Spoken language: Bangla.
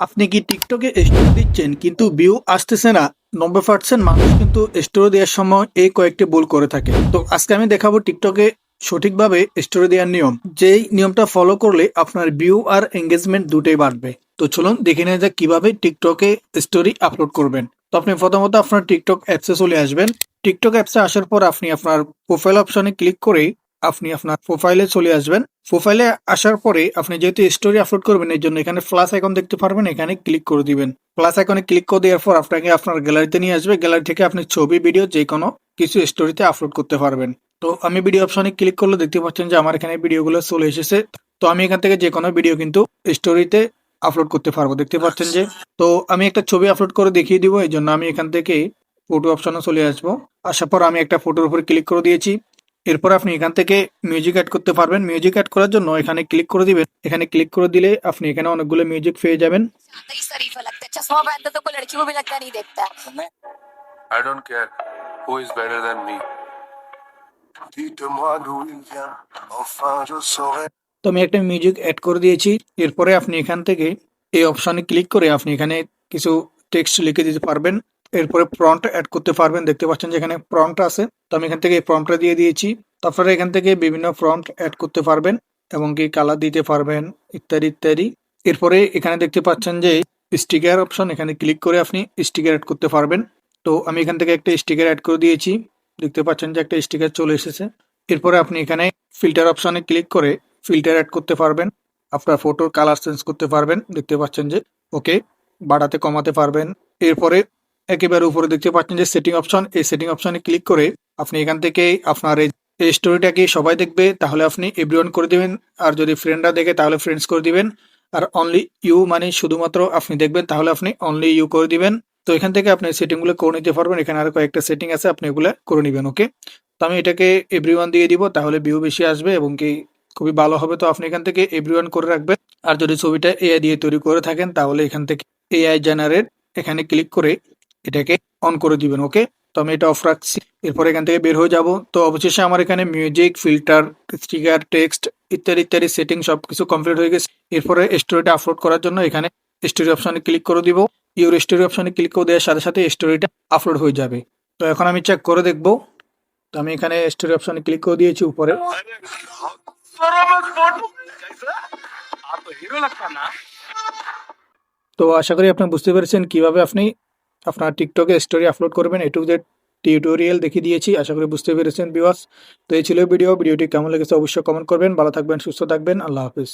আপনি কি টিকটকে স্টোরি দিচ্ছেন? কিন্তু ভিউ আসতেছে না। নব্বই পার্সেন্ট মানুষ কিন্তু স্টোরি দেওয়ার সময় এই কয়েকটি ভুল করে থাকে। তো আজকে আমি দেখাবো টিকটকে সঠিকভাবে স্টোরি দেওয়ার নিয়ম। যেই নিয়মটা ফলো করলে আপনার ভিউ আর এঙ্গেজমেন্ট দুটোই বাড়বে। তো চলুন দেখে নেওয়া যাক কীভাবে টিকটকে স্টোরি আপলোড করবেন। তো আপনি প্রথমত আপনার টিকটক অ্যাপসে চলে আসবেন। টিকটক অ্যাপসে আসার পর আপনি আপনার প্রোফাইল অপশনে ক্লিক করে আপনি আপনার প্রোফাইলে চলে আসবেন। প্রোফাইলে আসার পরে আপনি যেহেতু স্টোরি আপলোড করবেন, এর জন্য এখানে প্লাস আইকন দেখতে পারবেন, এখানে ক্লিক করে দিবেন। প্লাস আইকনে ক্লিক করে দেওয়ার পর আপনাকে আপনার গ্যালারিতে নিয়ে আসবে। গ্যালারি থেকে আপনি ছবি ভিডিও যে কোনো কিছু স্টোরিতে আপলোড করতে পারবেন। তো আমি ভিডিও অপশনে ক্লিক করলে দেখতে পাচ্ছেন যে আমার এখানে ভিডিওগুলো চলে এসেছে। তো আমি এখান থেকে যে কোনো ভিডিও কিন্তু স্টোরিতে আপলোড করতে পারব। দেখতে পাচ্ছেন যে, তো আমি একটা ছবি আপলোড করে দেখিয়ে দিব। এই জন্য আমি এখান থেকে ফটো অপশনে চলে আসব। আসার পর আমি একটা ফটোর উপর ক্লিক করে দিয়েছি। এরপর আপনি এখান থেকে মিউজিক অ্যাড করতে পারবেন। মিউজিক অ্যাড করার জন্য এখানে ক্লিক করে দিবেন। এখানে ক্লিক করে দিলে আপনি এখানে অনেকগুলো মিউজিক পেয়ে যাবেন। I don't তো আমি একটা মিউজিক অ্যাড করে দিয়েছি। এরপরে আপনি এখান থেকে এই অপশানে ক্লিক করে আপনি এখানে কিছু টেক্সট লিখে দিতে পারবেন। এরপরে প্রম্পট অ্যাড করতে পারবেন। দেখতে পাচ্ছেন যে এখানে প্রম্পট আছে। তো আমি এখান থেকে এই প্রম্পটটা দিয়ে দিয়েছি। তারপরে এখান থেকে বিভিন্ন প্রম্পট অ্যাড করতে পারবেন এবং কি কালার দিতে পারবেন, ইত্যাদি ইত্যাদি। এরপরে এখানে দেখতে পাচ্ছেন যে স্টিকার অপশন এখানে ক্লিক করে আপনি স্টিকার অ্যাড করতে পারবেন। তো আমি এখান থেকে একটা স্টিকার অ্যাড করে দিয়েছি। দেখতে পাচ্ছেন যে একটা স্টিকার চলে এসেছে। এরপরে আপনি এখানে ফিল্টার অপশনে ক্লিক করে ফিল্টার অ্যাড করতে পারবেন। আপনার ফটোর কালার চেঞ্জ করতে পারবেন। দেখতে পাচ্ছেন যে ওকে বাড়াতে, কমাতে পারবেন। এরপরে একেবারে উপরে দেখতে পাচ্ছেন যে সেটিং অপশন এই সেটিং অপশনে ক্লিক করে আপনি এখান থেকে আপনার এই এই স্টোরিটাকে সবাই দেখবে? তাহলে আপনি এভরিওয়ান করে দিবেন। আর যদি ফ্রেন্ডরা দেখে, তাহলে ফ্রেন্ডস করে দিবেন। আর অনলি ইউ মানে শুধুমাত্র আপনি দেখবেন, তাহলে আপনি অনলি ইউ করে দিবেন। তো এখান থেকে আপনি সেটিংগুলো করে নিতে পারবেন। এখানে আরও কয়েকটা সেটিং আছে, আপনি এগুলো করে নেবেন ওকে তো আমি এটাকে এভরিওয়ান দিয়ে দিব, তাহলে ভিউ বেশি আসবে এবং কি খুবই ভালো হবে। তো আপনি এখান থেকে এভরিওয়ান করে রাখবেন। আর যদি ছবিটা এআই দিয়ে তৈরি করে থাকেন, তাহলে এখান থেকে এআই জেনারেট এখানে ক্লিক করে এটাকে অন করে দিবেন ওকে তো আমি এটা অফ রাখছি। এরপর এখান থেকে বের হয়ে যাব। তো অবশেষে আমার এখানে মিউজিক ফিল্টার স্টিকার টেক্সট ইত্যাদি ইত্যাদি সেটিং সব কিছু কমপ্লিট হয়ে গেছে। এরপরে স্টোরিটা আপলোড করার জন্য এখানে স্টোরি অপশনে ক্লিক করে দিব। ইউর স্টোরি অপশনে ক্লিক করে দেওয়ার সাথে সাথে স্টোরিটা আপলোড হয়ে যাবে। তো এখন আমি চেক করে দেখব। তো আমি এখানে স্টোরি অপশনে ক্লিক করে দিয়েছি উপরে। তো আশা করি আপনি বুঝতে পেরেছেন কীভাবে আপনি আপনার টিকটকে স্টোরি আপলোড করবেন। এটুকু যে টিউটোরিয়াল দেখিয়ে দিয়েছি। আশা করি বুঝতে পেরেছেন বিওয়াস তো এই ছিল ভিডিও ভিডিওটি কেমন লেগেছে অবশ্যই কমেন্ট করবেন। ভালো থাকবেন, সুস্থ থাকবেন। আল্লাহ হাফিজ।